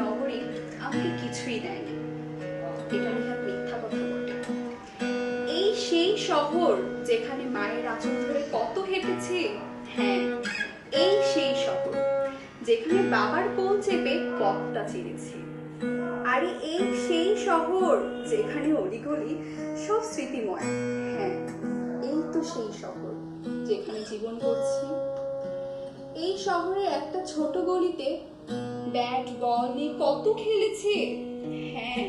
নগরী আমাকে কিছুই দেয়নি। এটা নিয়ে মিথ্যা কথা বটে এই সেই শহর যেখানে মায়ের আঁচল ধরে কত হেঁটেছি? হ্যাঁ এই সেই শহর যেখানে বাবার কোল চেপে পথটা চিনেছি। আরে এই সেই শহর যেখানে অলিগলি সব স্মৃতিময়। হ্যাঁ এই তো সেই শহর যেখানে জীবন করছি। এই শহরে একটা ছোট গলিতে ব্যাট, বল নিয়ে কত খেলেছে? হ্যাঁ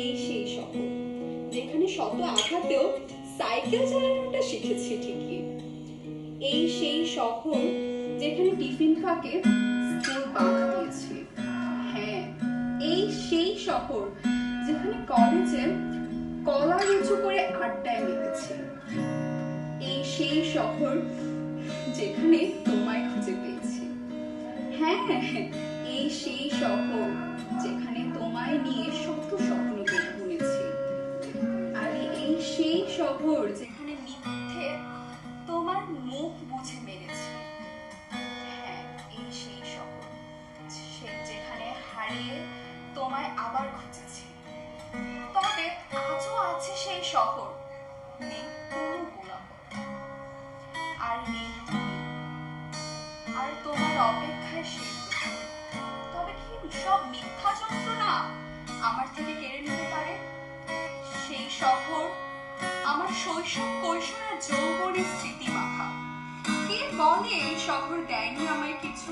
এই সেই শহর। যেখানে শত আঘাতেও সাইকেল চালানোটা শিখেছি ঠিকই। এই সেই শহর যেখানে টিফিন ফাঁকে স্কুল বাঁক দিয়েছে। হ্যাঁ এই সেই শহর যেখানে কলেজে কলা উঁচু করে আড্ডায় মেতেছি। এই সেই শহর যেখানে তোমায় খুঁজে পেয়েছি। হ্যাঁ এই সেই শহর যেখানে তোমায় নিয়ে শত স্বপ্ন বুনেছি আর এই সেই শহর যেখানে মিথ্যে তোমার মুখ বুঝে মেরেছি। হ্যাঁ তোমায় আবার খুঁজেছি। তবে আজও আছে সেই শহর, নেই কোনো আর নেই তুমি। আর তোমার অপেক্ষায় সেই সব মিথ্যা যন্ত্রণা আমার থেকে কেড়ে নিতে পারে? সেই শহর আমার শৈশব কৈশোরের যৌবনের স্মৃতি মাখা কে বলে এই শহর দেয়নি আমায় কিছু?